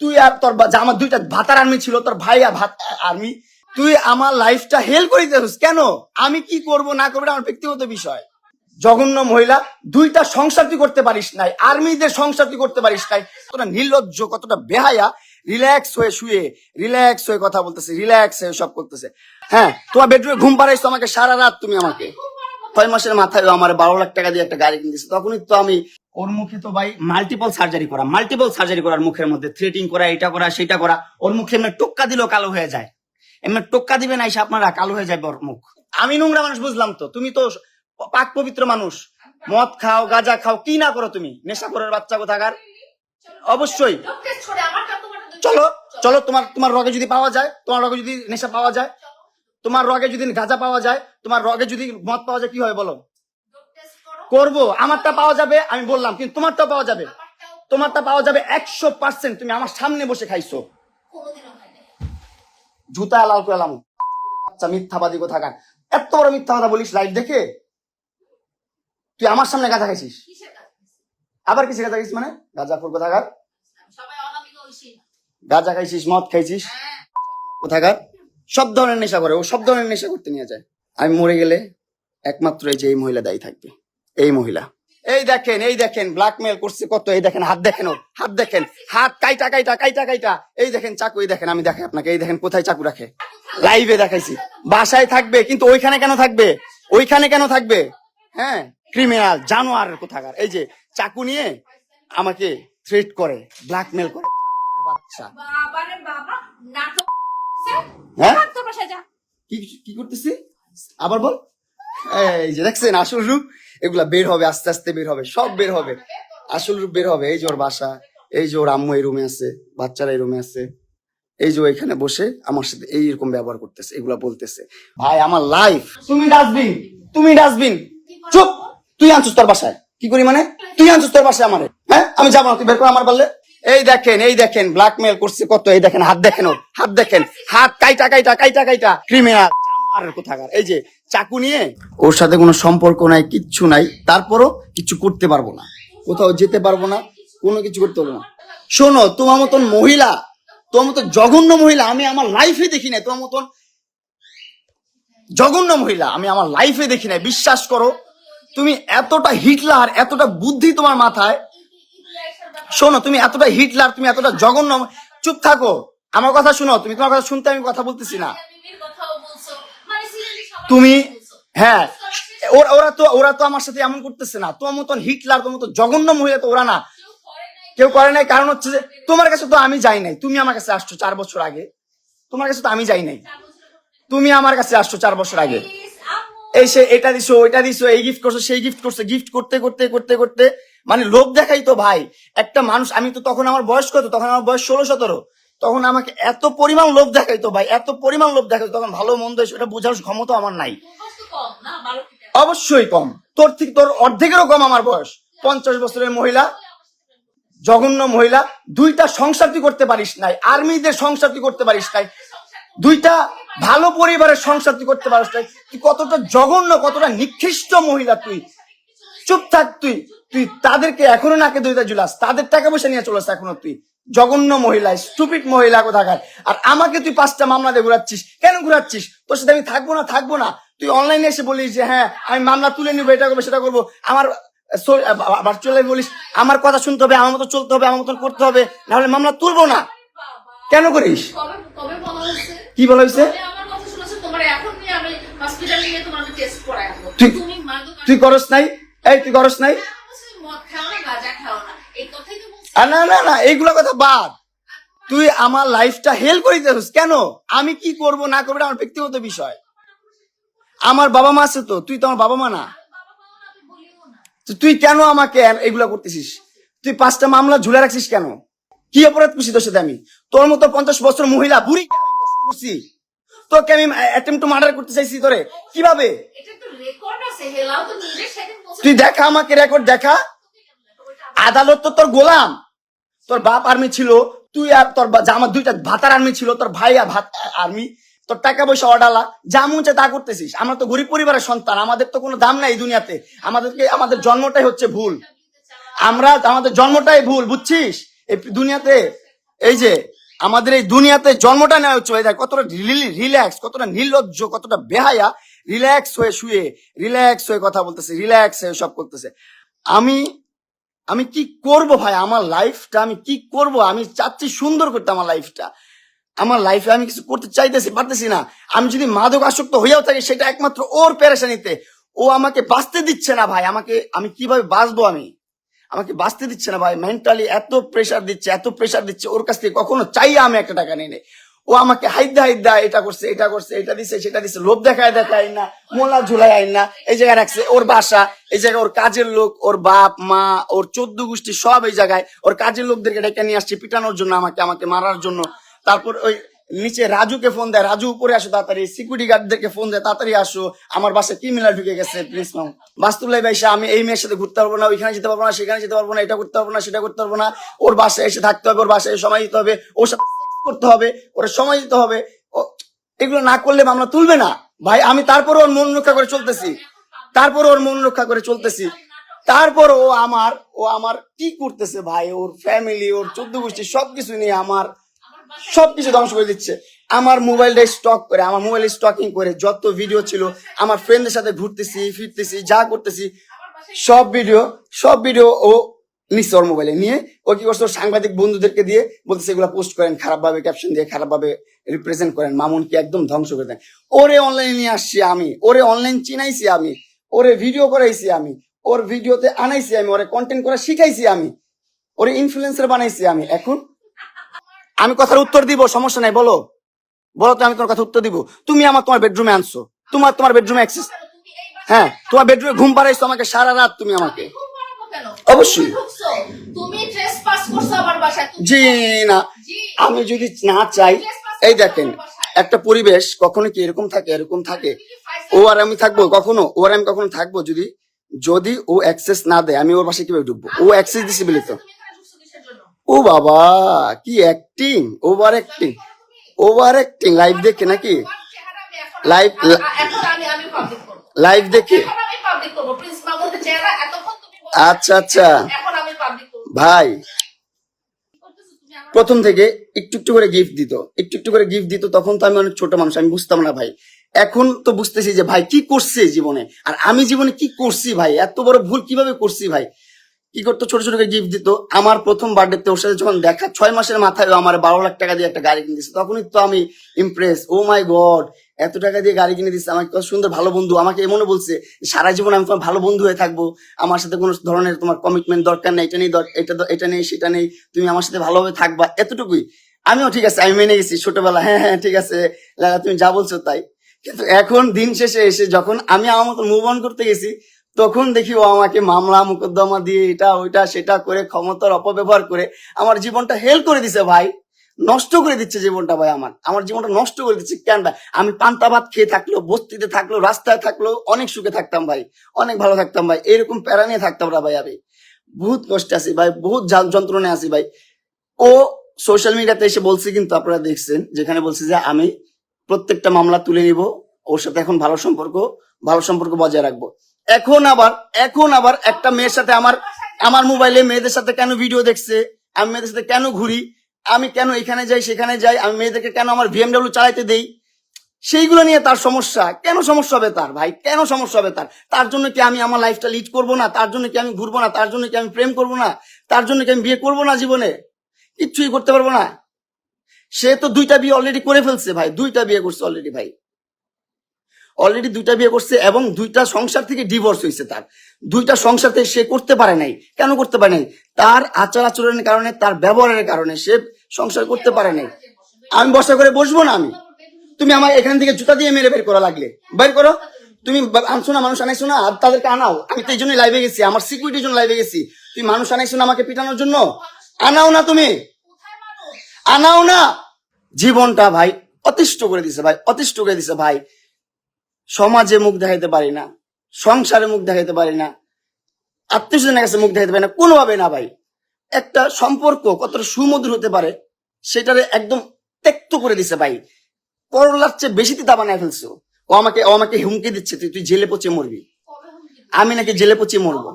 তুই আর তোর আমার দুইটা ভাতার আর্মি ছিল, তোর ভাই আর ভাত আর্মি তুই আমার লাইফটা হেল করে দিতেছিস। কেন? আমি কি করব না করব আমার ব্যক্তিগত বিষয়। জঘন্য মহিলা, দুইটা সংসার তুই করতে পারিস নাই আর্মিদের সংসার তুই করতে পারিস নাই। কতটা নির্লজ্জ, কতটা বেহায়া রিল্যাক্স হয়ে শুয়ে রিল্যাক্স হয়ে কথা বলতেছে রিল্যাক্স হয়ে সব করতেছে। হ্যাঁ তোমার বেডরুমে ঘুম পাড়াইছো আমাকে সারা রাত তুমি আমাকে। ছয় মাসের মাথায় আমার বারো লাখ টাকা দিয়ে একটা গাড়ি কিনতেছে, তখনই তো আমি ওর মুখে তো ভাই মাল্টিপল সার্জারি করা মাল্টিপল সার্জারি করার মুখের মধ্যে থ্রেটিং করা এটা করা সেটা করা, ওর মুখে এমনি টোক্কা দিলেও কালো হয়ে যায়। এমনি টোক্কা দিবে না, এসে আপনারা কালো হয়ে যাবে ওর মুখ। আমি নোংরা মানুষ বুঝলাম তো, তুমি তো পাক পবিত্র মানুষ। মদ খাও, গাঁজা খাও, কি না করো তুমি? নেশা করার বাচ্চা কোথাকার? অবশ্যই। চলো চলো, তোমার তোমার রগে যদি পাওয়া যায়, তোমার রগে যদি নেশা পাওয়া যায়, তোমার রগে যদি গাঁজা পাওয়া যায়, তোমার রগে যদি মদ পাওয়া যায়, কি হয় বলো? করব, আমারটা পাওয়া যাবে, আমি বললাম, কিন্তু তোমারটা পাওয়া যাবে। তোমারটা পাওয়া যাবে একশো পার্সেন্ট তুমি আমার সামনে বসে খাইছো। জুতা লাল করে আচ্ছা মিথ্যাবাদী কোথাকার। এত বড় মিথ্যা কথা বলিস লাইভ দেখে? তুই আমার সামনে গাঁজা খাইছিস? আবার কিছু গাঁজা খাইছিস মানে? গাঁজা ফুল কোথাকার? গাঁজা খাইছিস, মদ খাইছিস? কোথাকার? সব ধরনের নেশা করে, ও সব ধরনের নেশা করতে নিয়ে যায়। আমি মরে গেলে একমাত্র এই যে এই মহিলা দায়ী থাকবে। এই মহিলা। এই দেখেন এই দেখেন ব্ল্যাকমেল করছে কত এই দেখেন হাত দেখেন ওর হাত দেখেন হাত কাইটা কাইটা কাইটা কাইটা। এই দেখেন চাকু এই দেখেন আমি দেখাই আপনাকে এই দেখেন কোথায় চাকু রাখে? লাইভে দেখাইছি। বাসায় থাকবে কিন্তু ওইখানে কেন থাকবে? ওইখানে কেন থাকবে? হ্যাঁ ক্রিমিনাল জানোয়ার কোথাকার। এই যে চাকু নিয়ে আমাকে থ্রেট করে ব্ল্যাকমেল করে। বাচ্চা। বাবারে বাবা নাটক হ্যাঁ? কি কি করতেছি? আবার বল। এই যে দেখছেন আসল রূপ। এগুলা বের হবে, আস্তে আস্তে বের হবে, সব বের হবে। আসল রূপ বের হবে, এই যে ওর বাসা, এই যে ওর আম্মু এই রুমে আছে, বাচ্চারা এই রুমে আছে, এই যে এখানে বসে আমার সাথে এইরকম ব্যবহার করতেছে, এগুলা বলতেছে। ভাই, আমার লাইফ তুমি ডাস্টবিন তুমি ডাস্টবিন চুপ! তুই আনছিস তোর বাসায়। কি করি মানে? তুই আনছিস তোর বাসায় আমারে। হ্যাঁ? আমি যাব তুই বের করে আমার পারলে এই দেখেন এই দেখেন ব্ল্যাকমেল করছে কত, এই দেখেন, হাত দেখেন ওর, হাত দেখেন। হাত কাইটা কাইটা কাইটা কাইটা ক্রিমিনাল জানোয়ারের কোথাকার? এই যে চাকু নিয়ে ওর সাথে কোনো সম্পর্ক নাই, কিচ্ছু নাই, তারপরও কিছু করতে পারব না। কোথাও যেতে পারব না, কোনো কিছু করতে পারব না। শোনো, তোমার মতন মহিলা, তোমার মতো জঘন্য মহিলা আমি আমার লাইফে দেখি নাই। তোমার মতন জঘন্য মহিলা আমি আমার লাইফে দেখি নাই। বিশ্বাস করো, তুমি এতটা হিটলার, এতটা বুদ্ধি তোমার মাথায়। শোনো, তুমি এতটা হিটলার, তুমি এতটা জঘন্য, চুপ থাকো। আমার কথা শুনো, তুমি তোমার কথা শুনতে আমি কথা বলতেছি না। তুমি হ্যাঁ ওরা তো ওরা তো আমার সাথে এমন করতেছে না। তোমার মতন হিটলার, তোমার মতো জঘন্য মহিলা তো ওরা না। কেউ করে নাই, কারণ হচ্ছে যে, তোমার কাছে তো আমি যাই নাই। তুমি আমার কাছে আসছো চার বছর আগে। তোমার কাছে তো আমি যাই নাই। তুমি আমার কাছে আসছো চার বছর আগে। এই সে, এটা দিছো, ওইটা দিছো, এই গিফট করছ, সেই গিফট করছ। গিফট করতে করতে করতে করতে মানে লোভ দেখাই তো ভাই। একটা মানুষ, আমি তো তখন আমার বয়স কত তখন আমার বয়স ষোলো, সতেরো। তখন আমাকে এত পরিমাণ লোভ দেখাইতো ভাই এত পরিমাণ লোভ দেখাইতো তখন ভালো মন্দ সেটা বোঝার ক্ষমতা আমার নাই। অবশ্যই কম। তোর থেকে তোর অর্ধেকেরও কম আমার বয়স। পঞ্চাশ বছরের মহিলা জঘন্য মহিলা দুইটা সংসার তুই করতে পারিস নাই আর্মিদের সংসার তুই করতে পারিস নাই দুইটা ভালো পরিবারের সংসার তুই করতে পারিস নাই তুই কতটা জঘন্য কতটা নিকৃষ্ট মহিলা তুই। চুপ থাক তুই তুই তাদেরকে এখনও নাকে দুইটা জুলাস তাদের টাকা পয়সা নিয়ে চলেছ এখনও তুই। জঘন্য মহিলা স্টুপিড মহিলা কোথাকার? আর আমাকে তুই পাঁচটা মামলা দিয়ে ঘুরাচ্ছিস। কেন ঘুরাচ্ছিস? তোর সাথে আমি থাকব না থাকব না। তুই অনলাইনে এসে বলিস যে হ্যাঁ আমি মামলা তুলে নিবো এটা করব সেটা করব। আমার ভার্চুয়ালি বলিস আমার কথা শুনতে হবে আমার মতো চলতে হবে আমার মতন করতে হবে নাহলে মামলা তুলবো না। কেন করিস? কি বলা হয়েছে? তুই করস নাই? এই তুই করস নাই মদ খাও না গাঁজা খাও না এই কথাই তো বলছি আর না না না এইগুলা কথা বাদ। তুই আমার লাইফটা হেল করে দিতেছিস কেন? আমি কি করব না করব আমার ব্যক্তিগত বিষয়। আমার বাবা মা আছে তো তুই তো আমার বাবা মা না। তুই কেন আমাকে এগুলা করতেছিস? তুই পাঁচটা মামলা ঝুলে রাখছিস কেন? কি অপরাধ করছি তোর সাথে আমি? তোর মতো পঞ্চাশ বছর মহিলা বুড়ি করছি? তোকে আমি অ্যাটেম্প টু মার্ডার করতে চাইছি তোরে। কীভাবে? তুই দেখা আমাকে রেকর্ড দেখা। আদালত তো তোর গোলাম। তোর বাপ আর্মি ছিল, তুই আর তোর আমার দুইটা ভাতার আর্মি ছিল, তোর ভাই আর ভাত আর্মি তোর টাকা পয়সা অডালা, যা চায় তা করতেছিস। আমরা তো গরিব পরিবারের সন্তান, আমাদের তো কোনো দাম নাই দুনিয়াতে। আমাদেরকে আমাদের জন্মটাই হচ্ছে ভুল। আমরা আমাদের জন্মটাই ভুল, বুঝছিস? এই দুনিয়াতে এই যে, আমাদের এই দুনিয়াতে জন্মটা নেওয়া হচ্ছে কতটা রিল্যাক্স, কতটা নির্লজ্জ, কতটা বেহায়া। রিল্যাক্স হয়ে শুয়ে, রিল্যাক্স হয়ে কথা বলতেছে, রিল্যাক্স হয়ে সব করতেছে। আমি আমি কি করব ভাই? আমার লাইফটা আমি কি করব? আমি চাচ্ছি সুন্দর করতে আমার লাইফটা আমার লাইফে আমি কিছু করতে চাইতেছি, পারতেছি না। আমি যদি মাদক আসক্ত হইয়াও থাকি, সেটা একমাত্র ওর প্যারেশানিতে ও আমাকে বাঁচতে দিচ্ছে না ভাই। আমাকে, আমি কীভাবে বাঁচবো আমি? আমাকে বাঁচতে দিচ্ছে না ভাই। মেন্টালি এত প্রেশার দিচ্ছে, এত প্রেশার দিচ্ছে। ওর কাছ থেকে কখনো চাই আমি একটা টাকা নিয়ে নেই ও আমাকে হাইদা হাইদা এটা করছে এটা করছে, এটা দিছে, সেটা দিছে, লোভ দেখায় দেখায় না, মোলা ঝুলাই আইন না, এই জায়গায় রাখছে ওর বাসা, এই জায়গায় ওর কাজের লোক, ওর বাপ, মা, ওর চোদ্দ গোষ্ঠী সব এই জায়গায়, ওর কাজের লোকদেরকে ডেকে নিয়ে আসছে পিটানোর জন্য আমাকে আমাকে মারার জন্য। তারপর ওই নিচে রাজুকে ফোন দেয়, রাজু উপরে আসো তাড়াতাড়ি সিকিউরিটি গার্ডদেরকে ফোন দেয়, তাড়াতাড়ি আসো, আমার বাসে কি ক্রিমিনাল ঢুকে গেছে প্লিজ মাম বাস্তুল্লাহ ভাই আমি এই মেয়ের সাথে ঘুরতে পারব না, ওইখানে যেতে পারব না, সেখানে যেতে পারব না, এটা করতে পারব না, সেটা করতে পারব না। ওর বাসায় এসে থাকতে হবে, ওর বাসায় সময় দিতে হবে, ওর সাথে করতে হবে, ওরা সময় দিতে হবে। এগুলো না করলে মামলা তুলবে না। ভাই, আমি তারপর ওর মন রক্ষা করে চলতেছি। তারপর ওর মন রক্ষা করে চলতেছি। তারপর ও আমার ও আমার কি করতেছে ভাই? ওর ফ্যামিলি ওর চোদ্দ গোষ্ঠী সবকিছু নিয়ে আমার সবকিছু ধ্বংস করে দিচ্ছে। আমার মোবাইলটা স্টক করে, আমার মোবাইল স্টকিং করে যত ভিডিও ছিল, আমার ফ্রেন্ডদের সাথে ঘুরতেছি, ফিরতেছি, যা করতেছি, সব ভিডিও সব ভিডিও ও নিচ্ছে মোবাইলে নিয়ে ও কি করছে? সাংবাদিক বন্ধুদেরকে দিয়ে বলতেছে, এগুলো পোস্ট করেন খারাপ ভাবে ক্যাপশন দিয়ে খারাপ ভাবে রিপ্রেজেন্ট করেন মামুনকে একদম ধ্বংস করে দেন। ওরে অনলাইনে নিয়ে আসছি আমি। ওরে অনলাইন চিনাইছি আমি। ওরে ভিডিও করাইছি আমি। ওর ভিডিওতে আনাইছি আমি। ওরে কন্টেন্ট করা শিখাইছি আমি। ওরে ইনফ্লুয়েন্সার বানাইছি আমি। এখন আমি কথার উত্তর দিব, সমস্যা নাই, বলো। বলো তো আমি তোমার কথা উত্তর দিব। তুমি আমার তোমার বেডরুমে আনছো। তোমার তোমার বেডরুমে অ্যাক্সেস হ্যাঁ তোমার বেডরুমে ঘুম পাড়াইছো আমাকে সারা রাত তুমি আমাকে? অবশ্যই। জি না। আমি যদি না চাই এই দেখেন একটা পরিবেশ কখনো কি এরকম থাকে এরকম থাকে? ও আর আমি থাকব কখনো? ও আর আমি কখনো থাকব যদি যদি ও অ্যাক্সেস না দেয় আমি ওর বাসায় কীভাবে ঢুকবো? ও অ্যাক্সেস দিছে বলি তো? ও বাবা কি acting over acting over acting live দেখে নাকি? লাইভ। লাইভ দেখে? আচ্ছা আচ্ছা। ভাই প্রথম থেকে একটু একটু করে গিফট দিত। একটু একটু করে গিফট দিত তখন তো আমি অনেক ছোট মানুষ আমি বুঝতাম না ভাই। এখন তো বুঝতেছি যে ভাই কি করছে জীবনে? আর আমি জীবনে কি করছি ভাই? এত বড় ভুল কীভাবে করছি ভাই? কি করতো? ছোট ছোট করে গিফট দিত। আমার প্রথম বার্থডেতে ওর সাথে যখন দেখা ছয় মাসের মাথায় আমার বারো লাখ টাকা দিয়ে একটা গাড়ি কিনে দিচ্ছে তখনই তো আমি ইমপ্রেস ও মাই গড এত টাকা দিয়ে গাড়ি কিনে দিচ্ছে, আমাকে কত সুন্দর ভালো বন্ধু, আমাকে এমনও বলছে, সারা জীবন আমি তোমার ভালো বন্ধু হয়ে থাকব, আমার সাথে কোনো ধরনের তোমার কমিটমেন্ট দরকার নেই, এটা নেই এটা এটা নেই, সেটা নেই, তুমি আমার সাথে ভালোভাবে থাকবা, এতটুকুই। আমিও ঠিক আছে, আমি মেনে গেছি ছোটবেলা হ্যাঁ হ্যাঁ ঠিক আছে, লালা, তুমি যা বলছো তাই। কিন্তু এখন দিন শেষে এসে যখন আমি আমার মতো মুভ অন করতে গেছি, তখন দেখি ও আমাকে মামলা, মোকদ্দমা দিয়ে এটা, ওইটা, সেটা করে, ক্ষমতার অপব্যবহার করে আমার জীবনটা হেল করে দিছে ভাই। নষ্ট করে দিচ্ছে জীবনটা ভাই আমার। আমার জীবনটা নষ্ট করে দিচ্ছে। কেন ভাই? আমি পান্তা ভাত খেয়ে থাকল, বস্তিতে থাকল, রাস্তায় থাকল, অনেক সুখে থাকতাম ভাই। অনেক ভালো থাকতাম ভাই। এরকম প্যারা নিয়ে থাকতাম না ভাই আমি। বহুত কষ্টে আছি ভাই, বহুত যন্ত্রণায় আছি ভাই। ও সোশ্যাল মিডিয়াতে এসে বলছে কিন্তু আপনারা দেখছেন, যেখানে বলছে যে আমি প্রত্যেকটা মামলা তুলে নিব, ওর সাথে এখন ভালো সম্পর্ক ভালো সম্পর্ক বজায় রাখব। এখন আবার এখন আবার একটা মেয়ের সাথে আমার আমার মোবাইলে মেয়েদের সাথে কেন ভিডিও দেখছে? আমি মেয়েদের সাথে কেন ঘুরি? আমি কেন এখানে যাই, সেখানে যাই, আমি মেয়েদেরকে কেন আমার ভিএমডাব্লিউ চালাইতে দেই? সেইগুলো নিয়ে তার সমস্যা। কেন সমস্যা হবে তার ভাই? কেন সমস্যা হবে তার? তার জন্য কি আমি আমার লাইফটা লিড করব না? তার জন্য কি আমি ঘুরবো না? তার জন্য কি আমি প্রেম করব না? তার জন্য কি আমি বিয়ে করব না জীবনে? কিচ্ছুই করতে পারব না। সে তো দুইটা বিয়ে অলরেডি করে ফেলছে ভাই। দুইটা বিয়ে করছে অলরেডি ভাই। অলরেডি দুইটা বিয়ে করছে এবং দুইটা সংসার থেকে ডিভোর্স হয়েছে তার। দুইটা সংসার থেকে সে করতে পারে নাই। কেন করতে পারে নাই? তার আচার আচরণের কারণে, তার ব্যবহারের কারণে সে সংসার করতে পারে নাই। আমি বসা করে বসবো না আমি। তুমি আমার এখান থেকে জুতা দিয়ে মেরে বের করা লাগলে। বের করো। তুমি আনছো না, মানুষ আনাইছো না তাদেরকে আনাও। আমি তো এই জন্যই লাইভে গেছি, আমার সিকিউরিটির জন্য লাইভে গেছি। তুমি মানুষ আনাইছো না আমাকে পিটানোর জন্য? আনাও না তুমি। আনাও না। জীবনটা ভাই, অতিষ্ঠ করে দিছে ভাই, অতিষ্ঠ করে দিছে ভাই। সমাজে মুখ দেখাইতে পারি না, সংসারে মুখ দেখাইতে পারি না আত্মীয় স্বজনের কাছে মুখ দেখাইতে পারি না, কোনোভাবে না ভাই। একটা সম্পর্ক কতটা সুমধুর হতে পারে, সেটারে একদম ত্যক্ত করে দিছে ভাই। করলার চেয়ে বেশি তিতা বানায় ফেলছো। ও আমাকে ও আমাকে হুমকি দিচ্ছে, তুই তুই জেলে পচে মরবি? আমি নাকি জেলে পচে মরবো।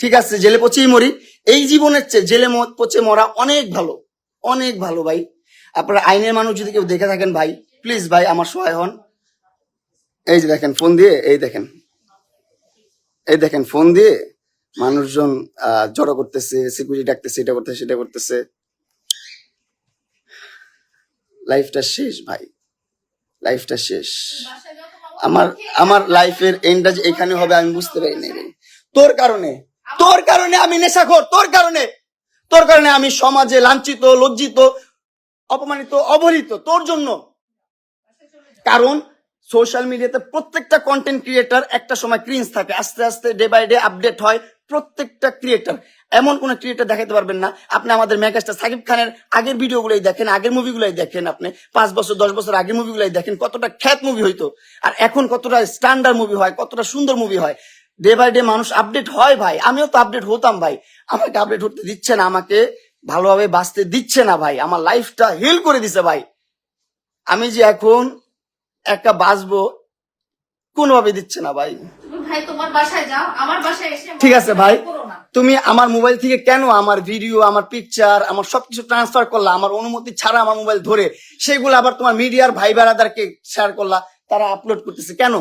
ঠিক আছে, জেলে পচেই মরি। এই জীবনের চেয়ে জেলে পচে মরা অনেক ভালো অনেক ভালো ভাই। আপনারা আইনের মানুষ যদি কেউ দেখে থাকেন ভাই প্লিজ ভাই, আমার সহায় হন। এই যে দেখেন, ফোন দিয়ে, এই দেখেন। এই দেখেন, ফোন দিয়ে মানুষজন জড়ো করতেছে সিকিউরিটি ডাকতেছে, এটা করতেছে, সেটা করতেছে। লাইফটা শেষ, ভাই। লাইফটা শেষ। আমার আমার লাইফের এন্ডটা যে এখানে হবে, আমি বুঝতে পারি নাই। তোর কারণে তোর কারণে আমি নেশাখোর, তোর কারণে। তোর কারণে আমি সমাজে লাঞ্ছিত, লজ্জিত, অপমানিত, অবহেলিত, তোর জন্য। কারণ সোশ্যাল মিডিয়াতে প্রত্যেকটা কন্টেন্ট ক্রিয়েটার একটা সময় ক্রিন্স থাকে। আস্তে আস্তে ডে বাই ডে আপডেট হয় প্রত্যেকটা ক্রিয়েটার এমন কোন ক্রিয়েটার দেখাতে পারবেন না। আপনি আমাদের মেগাস্টার সাকিব খানের আগের ভিডিওগুলোই দেখেন, আগের মুভিগুলোই দেখেন আপনি। পাঁচ বছর, দশ বছর আগের মুভিগুলোই দেখেন, কতটা খ্যাত মুভি হইতো। আর এখন কতটা স্ট্যান্ডার্ড মুভি হয়, কতটা সুন্দর মুভি হয়। ডে বাই ডে মানুষ আপডেট হয় ভাই। আমিও তো আপডেট হতাম ভাই। আমাকে আপডেট হতে দিচ্ছে না, আমাকে ভালোভাবে বাঁচতে দিচ্ছে না ভাই। আমার লাইফটা হিল করে দিছে ভাই। আমি যে এখন একটা বাঁচবো কোনোভাবে দিচ্ছে না ভাই। তুমি ভাই তোমার বাসায় যাও আমার বাসায় এসে ঠিক আছে ভাই তুমি আমার মোবাইল থেকে কেন আমার ভিডিও আমার পিকচার আমার সবকিছু ট্রান্সফার করলা আমার অনুমতি ছাড়া আমার মোবাইল ধরে সেগুলো আবার তোমার মিডিয়ার ভাই বেড়াদারকে শেয়ার করলা তারা আপলোড করতেছে কেন?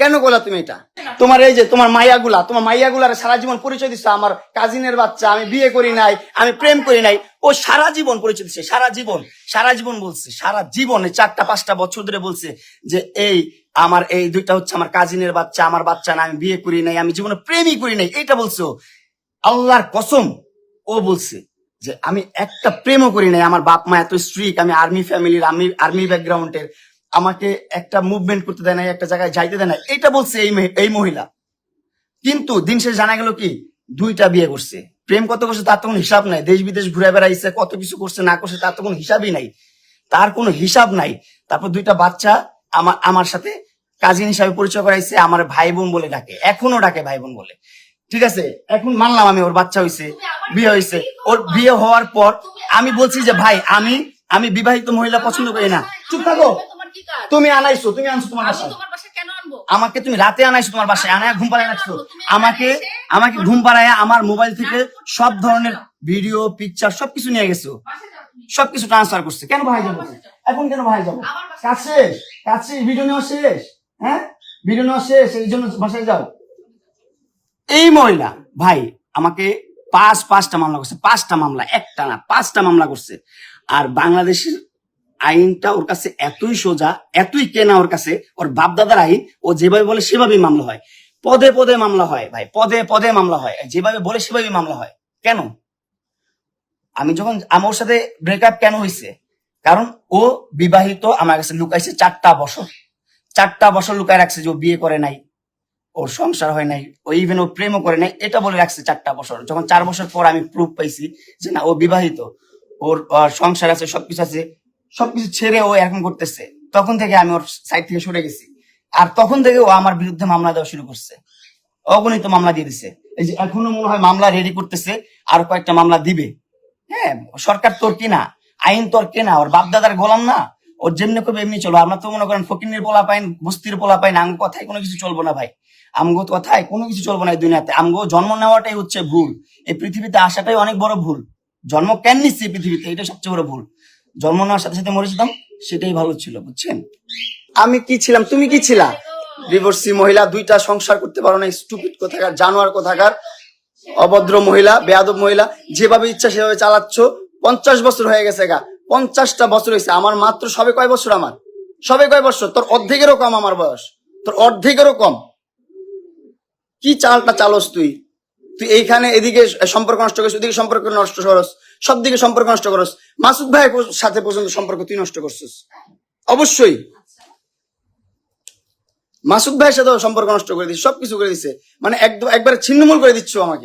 কেন করলা তুমি এটা? তোমার এই যে তোমার মাইয়াগুলা, তোমার মাইয়াগুলার সারা জীবন পরিচয় দিচ্ছে আমার কাজিনের বাচ্চা, আমি বিয়ে করি নাই, আমি প্রেম করি নাই। ও সারা জীবন পরিচয় দিচ্ছে সারা জীবন সারা জীবন বলছে, সারা জীবনে চারটা, পাঁচটা বছর ধরে বলছে যে এই আমার এই দুইটা হচ্ছে আমার কাজিনের বাচ্চা, আমার বাচ্চা না আমি বিয়ে করি নাই, আমি জীবনে প্রেমই করি নাই এটা বলছো আল্লাহর কসম ও বলছে যে আমি একটা প্রেমও করি নাই, আমার বাপ মা এত স্ট্রিক আমি আর্মি ফ্যামিলির আমি আর্মি ব্যাকগ্রাউন্ডের আমাকে একটা মুভমেন্ট করতে দেয় না একটা জায়গায় যাইতে দেয় না এটা বলছে এই এই মহিলা। কিন্তু দিন শেষে জানা গেল কি? দুইটা বিয়ে করছে। প্রেম কত করছে তার তো কোনো হিসাব নাই। দেশ বিদেশ ঘুরে বেড়াইছে কত কিছু করছে না করছে তার তো কোনো হিসাবই নাই। তার কোনো হিসাব নাই। তারপর দুইটা বাচ্চা আমার আমার সাথে কাজিন হিসাবে পরিচয় করাইছে আমার ভাই বোন বলে ডাকে। এখনও ডাকে ভাই বোন বলে। ঠিক আছে? এখন মানলাম আমি ওর বাচ্চা হয়েছে বিয়ে হয়েছে ওর বিয়ে হওয়ার পর আমি বলছি যে ভাই আমি আমি বিবাহিত মহিলা পছন্দ করি না। চুপ থাকো। তুমি আনাইছো তুমি আনছো তোমার বাসায়। কেন আনব? আমাকে তুমি রাতে আনাইছো তোমার বাসায় আনায় ঘুম পাড়ায় রাখছো আমাকে আমাকে ঘুম পাড়ায় আমার মোবাইল থেকে সব ধরনের ভিডিও পিকচার সবকিছু নিয়ে গেছো। সবকিছু ট্রান্সফার করছে। কেন ভাই যাব? এখন কেন ভাই যাব? কাজ শেষ? কাজ শেষ? ভিডিও নেওয়া শেষ? হ্যাঁ? ভিডিও নেওয়া শেষ? এই জন্য বাসায় যাও। এই মহিলা ভাই আমাকে পাঁচ পাঁচটা মামলা করছে। পাঁচটা মামলা একটা না পাঁচটা মামলা করছে। আর বাংলাদেশের আইনটা ওর কাছে এতই সোজা, এতই কেনা ওর কাছে, ওর বাপদাদার আইন, ও যেভাবে বলে সেভাবেই মামলা হয়। পদে পদে মামলা হয় ভাই, পদে পদে মামলা হয়। যেভাবে বলে সেভাবেই মামলা হয়। কেন? আমি যখন, আমার সাথে ব্রেকআপ কেন হয়েছে কারণ ও বিবাহিত, আমার কাছে লুকাইছে চারটা বছর। চারটা বছর লুকায় রাখছে যে ও বিয়ে করে নাই, ওর সংসার হয় নাই, ও ইভেন ও প্রেমও করে নাই, এটা বলে রাখছে চারটা বছর। যখন চার বছর পর আমি প্রুফ পাইছি যে না, ও বিবাহিত, ওর সংসার আছে, সবকিছু আছে সবকিছু ছেড়ে ও এরকম করতেছে। তখন থেকে আমি ওর সাইড থেকে সরে গেছি। আর তখন থেকে ও আমার বিরুদ্ধে মামলা দেওয়া শুরু করছে। অগণিত মামলা দিয়ে দিছে। এই যে এখনও মনে হয় মামলা রেডি করতেছে, আর কয়েকটা মামলা দিবে। হ্যাঁ সরকার তোর কিনা, আইন তোর কেনা, ওর বাপ দাদার গোলাম না। ওর যেমনি করবে এমনি চলো। আমরা তো মনে করেন ফকিনের পোলা পাইন বস্তির পোলা পাইন আঙ্গ কথায় কোনো কিছু চলবো না ভাই। আমগো কথায় কোনো কিছু চলবো না এই দুনিয়াতে। আমগো জন্ম নেওয়াটাই হচ্ছে ভুল। এই পৃথিবীতে আসাটাই অনেক বড় ভুল। জন্ম কেন নিচ্ছি পৃথিবীতে? এটা সবচেয়ে বড় ভুল। জন্ম নেওয়ার সাথে সাথে মরে যেতাম সেটাই ভালো ছিল, বুঝছেন? আমি কি ছিলাম? তুমি কি ছিলা? ডিভোর্সি মহিলা, দুইটা সংসার করতে পারো না স্টুপিড কোথাকার, জানোয়ার কোথাকার, অভদ্র মহিলা, বেয়াদব মহিলা, যেভাবে ইচ্ছা সেভাবে চালাচ্ছ, পঞ্চাশ বছর হয়ে গেছে গা, পঞ্চাশটা বছর হয়েছে, আমার মাত্র সবে কয় বছর আমার? সবে কয় বছর? তোর অর্ধেকেরও কম আমার বয়স। তোর অর্ধেকেরও কম। কি চালটা চালস তুই? তুই এইখানে এদিকে সম্পর্ক নষ্ট করিস, ওদিকে সম্পর্ক নষ্ট করস। সব দিকে সম্পর্ক নষ্ট করস। মাসুদ ভাইয়ের সাথে পর্যন্ত সম্পর্ক তুই নষ্ট করছিস। অবশ্যই। মাসুদ ভাইয়ের সাথে সম্পর্ক নষ্ট করে দিচ্ছে সবকিছু করে দিচ্ছে মানে একদম একবারে ছিন্নমূল করে দিচ্ছ আমাকে।